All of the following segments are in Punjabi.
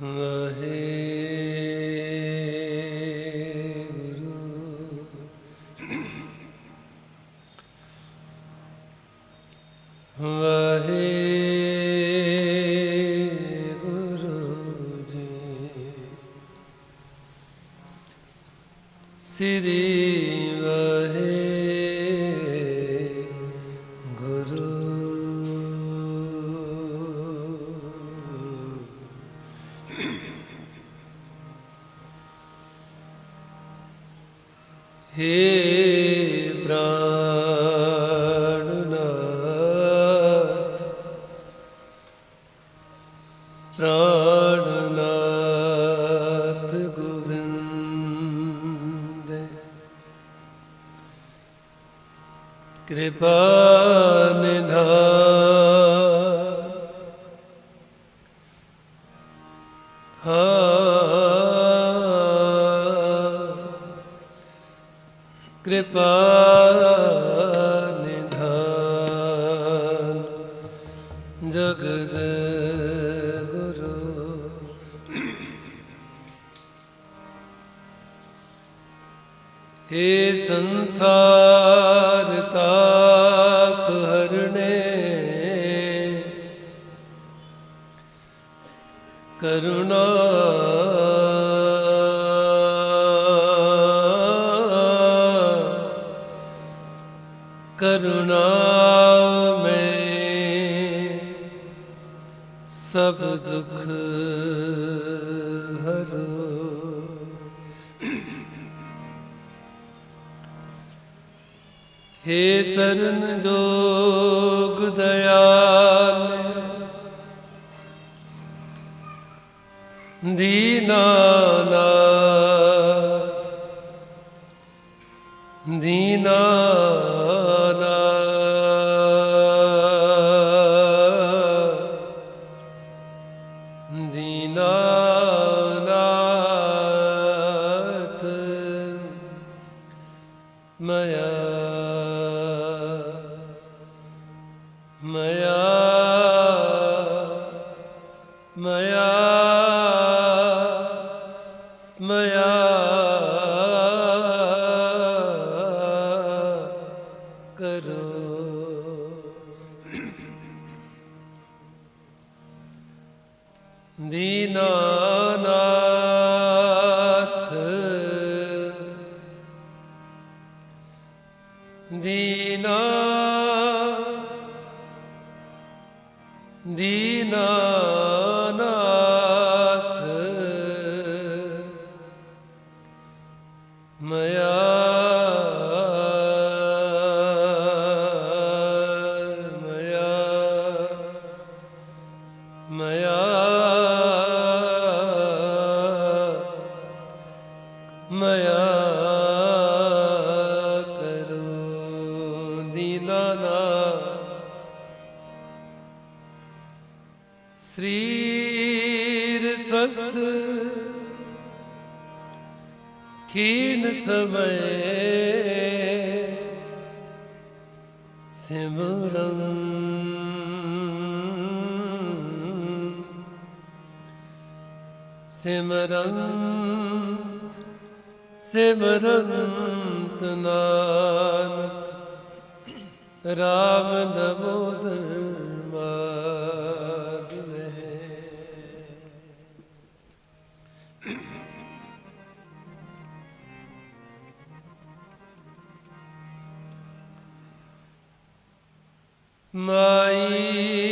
Mahe. ਕਿਰਪਾ ਨਿਧਾਨ ਹਾਂ ਕਿਰਪਾ ਨਿਧਾਨ ਜਗਤ ਗੁਰੂ हे ਸੰਸਾਰ ਤਾਪ ਹਰਣੇ। ਕਰੁਣਾ। ਕਰੁਣਾ ਮੈਂ ਸਭ ਦੁਖ हे ਸਰਨ ਜੋਗ ਦਇਆਲ ਦੀਨਾਨਾਥ ਮਇਆ ਮਇਆ। ਕਰੋ। ਦੀਨਾਨਾਥ। ਦੀਨਾ। ਦੀ ਮਇਆ ਕਰੋ ਦੀਨਾਨਾਥ ਸਰੀਰ ਸਵਸਥ ਖੀਨ ਸਮੈ ਸਿਮਰਨ। ਸਿਮਰੰਤ ਸਿਮਰੰਤ ਨਾਨਕ ਰਾਮ ਦਮੋਦਰ ਮਾਧਵੇ ਮਾਈ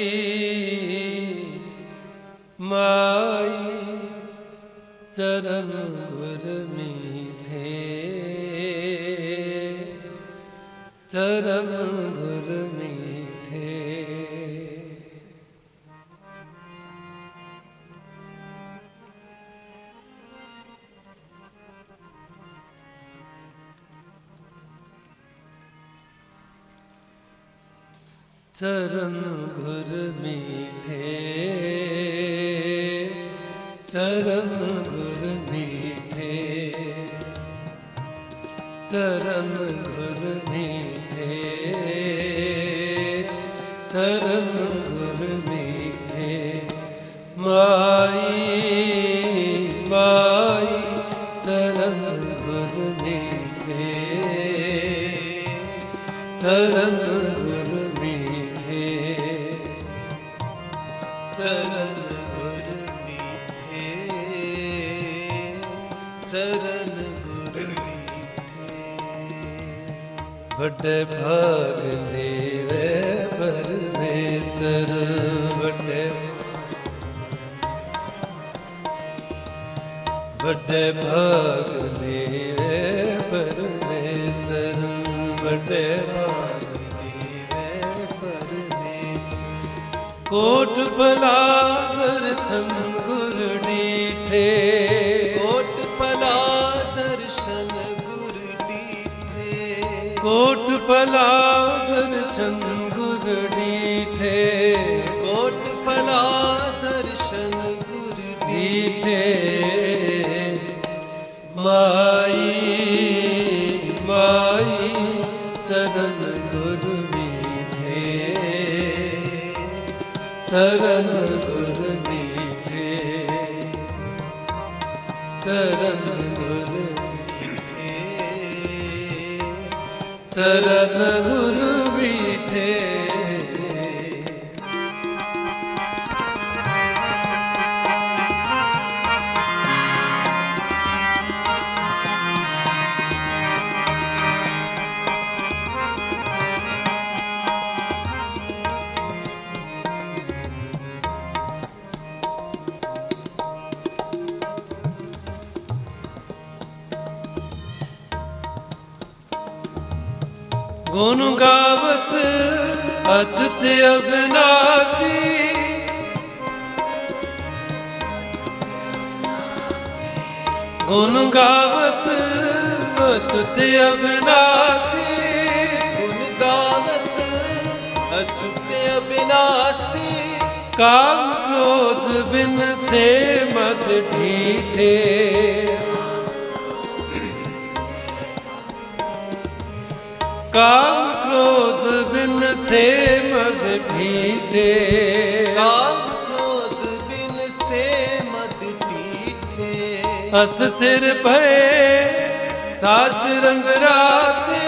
ਚਰਨ ਗੁਰ ਮੀਠੇ ਚਰਨ ਗੁਰ ਮੀਠੇ ਚਰਨ ਗੁਰ ਮੀਠੇ ਚਰਨ ਗੁਰ ਮੀਠੇ ਮਾਈ ਭਾਗ ਦੇਵੇ ਪਰਮੇਸ਼ਰ ਵੱਡੇ ਵੱਡੇ ਭਾਗ ਦੇਵੇ ਪਰਮੇਸ਼ਰ ਵੱਡੇ ਭਾਗ ਦੇਵੈ ਪਰਮੇਸ਼ਰ ਕੋਟ ਭਲਾ ਦਰਸ਼ਨ ਗੁਰ ਡੀਠੇ ਕੋਟ ਫਲਾ ਦਰਸ਼ਨ ਕੋਟ ਭਲਾ ਦਰਸ਼ਨ ਗੁਰ ਡੀਠੇ। ਕੋਟ ਫਲਾ ਦਰਸ਼ਨ ਗੁਰ ਡੀਠੇ। ਮਾਈ ਮਾਈ ਚਰਨ ਗੁਰ ਮੀਠੇ ਚਰਨ ਗੁਰ ਮੀਠੇ ਚਰਨ ਚਰਨ ਗੁਰ ਗੁਣ ਗਾਵਤ ਅਚੁਤ ਅਬਨਾਸੀ ਗੁਣ ਗਾਵਤ ਅਚੁਤ ਅਬਨਾਸੀ ਗੁਣ ਗਾਵਤ ਅਚੁੱਤ ਅਬਿਨਾਸੀ ਕਾਮ ਕ੍ਰੋਧ ਬਿਨ ਸੇ ਮਤ ਢੀਠੇ। ਕਾਮ ਕ੍ਰੋਧ ਬਿਨ ਸੇ ਮਦ ਢੀਠੇ ਕਾਮ ਕ੍ਰੋਧ ਬਿਨ ਸੇ ਮਦ ਢੀਠੇ ਅਸਥਿਰ ਭਏ ਸਾਚ ਰੰਗ ਰਾਤੇ।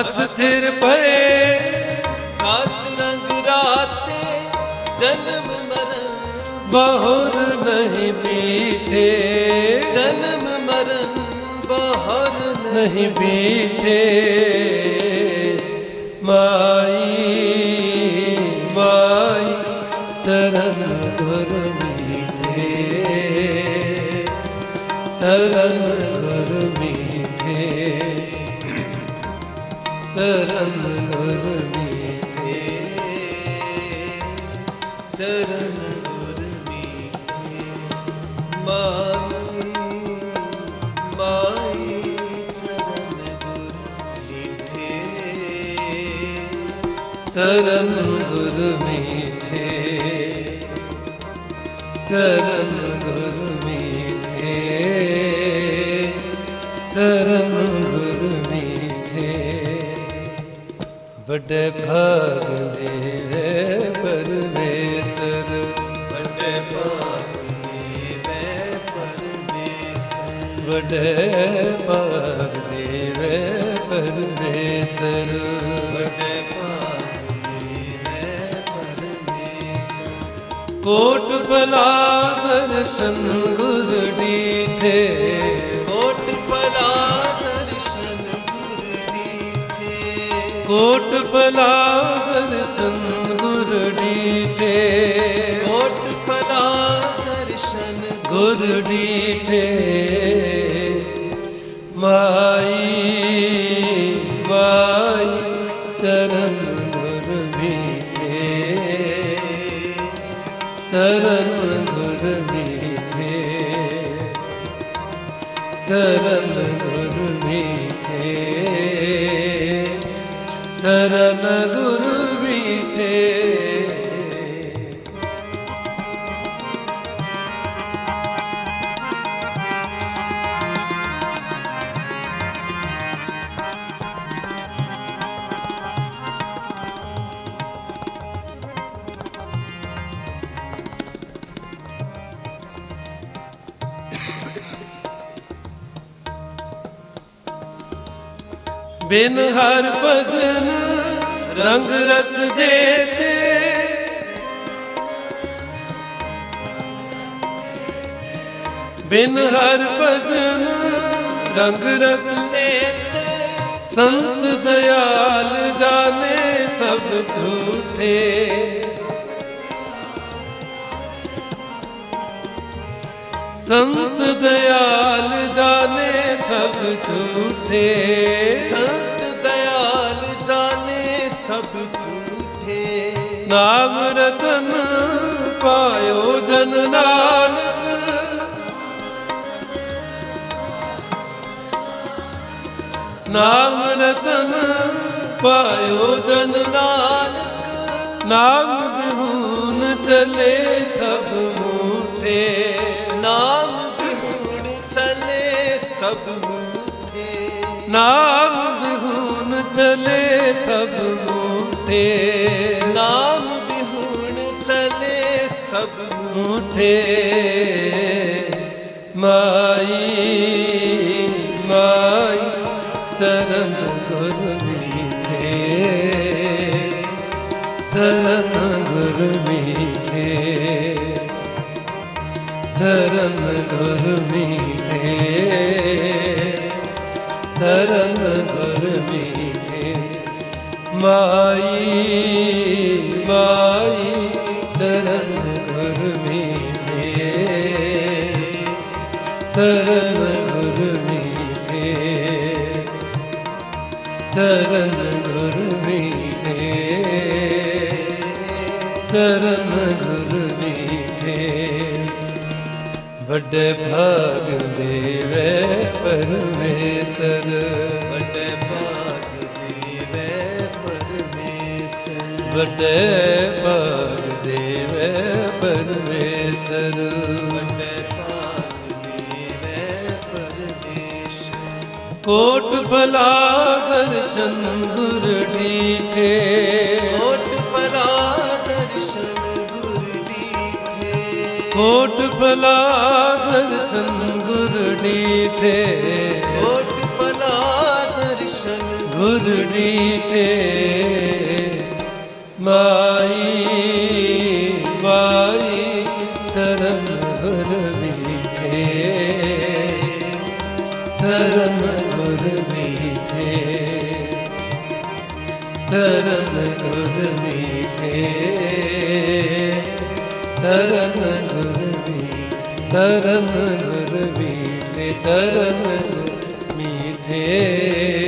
ਅਸਥਿਰ ਭਏ ਸੱਚ ਰੰਗ ਰਾਤੇ ਜਨਮ ਬਹੁਰ ਨਹੀਂ ਬੀਠੇ। ਜਨਮ ਮਰਨ ਬਹਰ ਨਹੀਂ ਬੀਠੇ। ਮਾਈ ਮਾਈ ਚਰਨ ਗੁਰ ਮੀਠੇ। ਚਰਨ ਗੁਰ ਮੀਠੇ। ਚਰਨ ਚਰਨ ਗੁਰ ਮੀਠੇ ਚਰਨ ਗੁਰ ਮੀਠੇ ਚਰਨ ਗੁਰ ਮੀਠੇ। ਵੱਡੇ ਭਾਗ ਦੇਵੇ ਪਰਮੇਸ਼ਰ ਵੱਡੇ ਭਾਗ ਦੇਵੈ ਪਰਮੇਸ਼ਰ। ਵੱਡੇ ਭਲਾ ਦਰਸ਼ਨ ਗੁਰ ਡੀਠੇ। ਕੋਟ ਫਲਾ ਦਰਸ਼ਨ ਗੁਰ ਡੀਠੇ। ਕੋਟ ਭਲਾ ਦਰਸ਼ਨ ਗੁਰ ਡੀਠੇ। ਕੋਟ ਫਲਾ ਦਰਸ਼ਨ ਗੁਰ ਡੀਠੇ। ਮਾਈ ਚਰਨ ਗੁਰ ਮੀਠੇ ਚਰਨ ਗੁਰ ਮੀਠੇ ਬਿਨ ਹਰ ਭਜਨ ਰੰਗ ਰਸ ਜੇਤੇ। ਬਿਨ ਹਰ ਭਜਨ ਰੰਗ ਰਸ ਚੇਤੇ ਸੰਤ ਦਇਆਲ ਜਾਣੇ ਸਭ ਝੂਠੇ। ਸੰਤ ਦਇਆਲ ਜਾਣੇ ਸਭ ਝੂਠੇ। ਸੰਤ ਨਾਮ ਰਤਨ ਪਾਇਓ ਜਨ ਨਾਨਕ। ਨਾਮ ਰਤਨ ਪਾਇਓ ਜਨ ਨਾਨਕ। ਨਾਮ ਬਿਹੂਨ ਚਲੇ ਸਭ ਮੂਠੇ। ਨਾਮ ਬਿਹੁਣ ਚਲੇ ਸਭ ਮੂਠੇ। ਨਾਮ ਬਿਹੂਨ ਚਲੇ ਸਭ ਮੂਠੇ। ਨਾਮ ਸਭ ਮੂਠੇ ਮਾਈ ਮਾਈ ਚਰਨ ਗੁਰ ਮੀਠੇ, ਚਰਨ ਗੁਰ ਮੀਠੇ, ਚਰਨ ਗੁਰ ਮੀਠੇ, ਚਰਨ ਗੁਰ ਮੀਠੇ, ਮਾਈ ਮਾਈ ਚਰਨ ਗੁਰ ਮੀਠੇ। ਚਰਨ ਗੁਰ ਮੀਠੇ। ਚਰਨ ਗੁਰ ਮੀਠੇ। ਵੱਡੇ ਭਾਗ ਦੇਵੇ ਪਰਮੇਸ਼ਰ। ਵੱਡੇ ਭਾਗ ਦੇਵੇ ਪਰਮੇਸ਼ਰ। ਵੱਡੇ ਭਾਗ ਦੇਵੇ ਪਰਮੇਸ਼ਰ। ਕੋਟ ਭਲਾ ਦਰਸ਼ਨ ਗੁਰ ਡੀਠੇ। ਕੋਟ ਪਰਾ ਦਰਸ਼ਨ ਗੁਰ ਦੀਠੇ ਕੋਟ ਭਲਾ ਦਰਸ਼ਨ ਗੁਰ ਡੀਠੇ। ਕੋਟ ਪਲਾ ਦਰਸ਼ਨ ਗੁਰ ਡੀਠੇ। ਮਾਈ ਚਰਨ ਗੁਰ ਮੀਠੇ ਚਰਨ ਗੁਰ ਮੀ ਚਰਨ ਗੁਰ ਮੀਠੇ ਚਰਨ ਗੁਰ ਮੀਠੇ